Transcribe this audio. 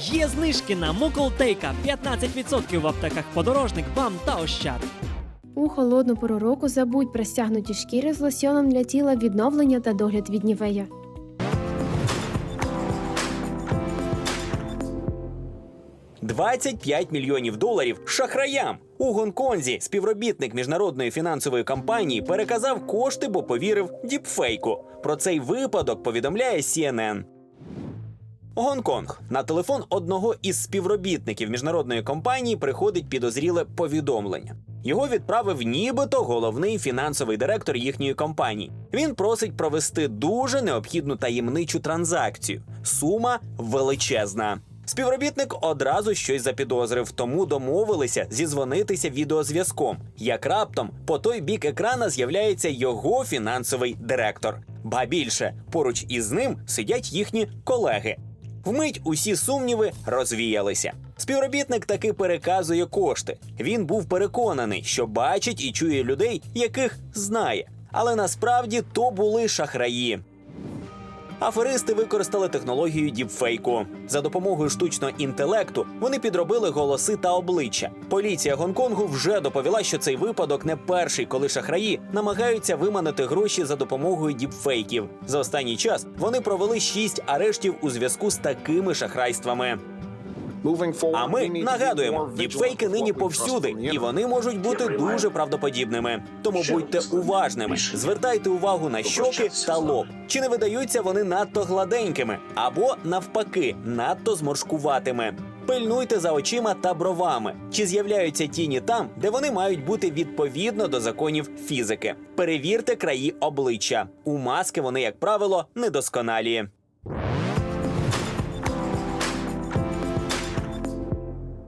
Є знижки на Муколтейка 15% в аптеках подорожник, бам та ощад. У холодну пору року забудь про стягнуті шкіри з лосьоном для тіла відновлення та догляд від нівея. – 25 мільйонів доларів шахраям. У Гонконзі співробітник міжнародної фінансової компанії переказав кошти, бо повірив діпфейку. Про цей випадок повідомляє CNN. Гонконг на телефон одного із співробітників міжнародної компанії приходить підозріле повідомлення. Його відправив нібито головний фінансовий директор їхньої компанії. Він просить провести дуже необхідну таємничу транзакцію. Сума величезна. Співробітник одразу щось запідозрив, тому домовилися зізвонитися відеозв'язком. Як раптом по той бік екрана з'являється його фінансовий директор. Ба більше поруч із ним сидять їхні колеги. Вмить усі сумніви розвіялися. Співробітник таки переказує кошти. Він був переконаний, що бачить і чує людей, яких знає. Але насправді то були шахраї. Аферисти використали технологію діпфейку. За допомогою штучного інтелекту вони підробили голоси та обличчя. Поліція Гонконгу вже доповіла, що цей випадок не перший, коли шахраї намагаються виманити гроші за допомогою діпфейків. За останній час вони провели шість арештів у зв'язку з такими шахрайствами. А ми нагадуємо, діпфейки нині повсюди, і вони можуть бути дуже правдоподібними. Тому будьте уважними, звертайте увагу на щоки та лоб. Чи не видаються вони надто гладенькими, або навпаки, надто зморшкуватими. Пильнуйте за очима та бровами, чи з'являються тіні там, де вони мають бути відповідно до законів фізики. Перевірте краї обличчя. У маски вони, як правило, недосконалі.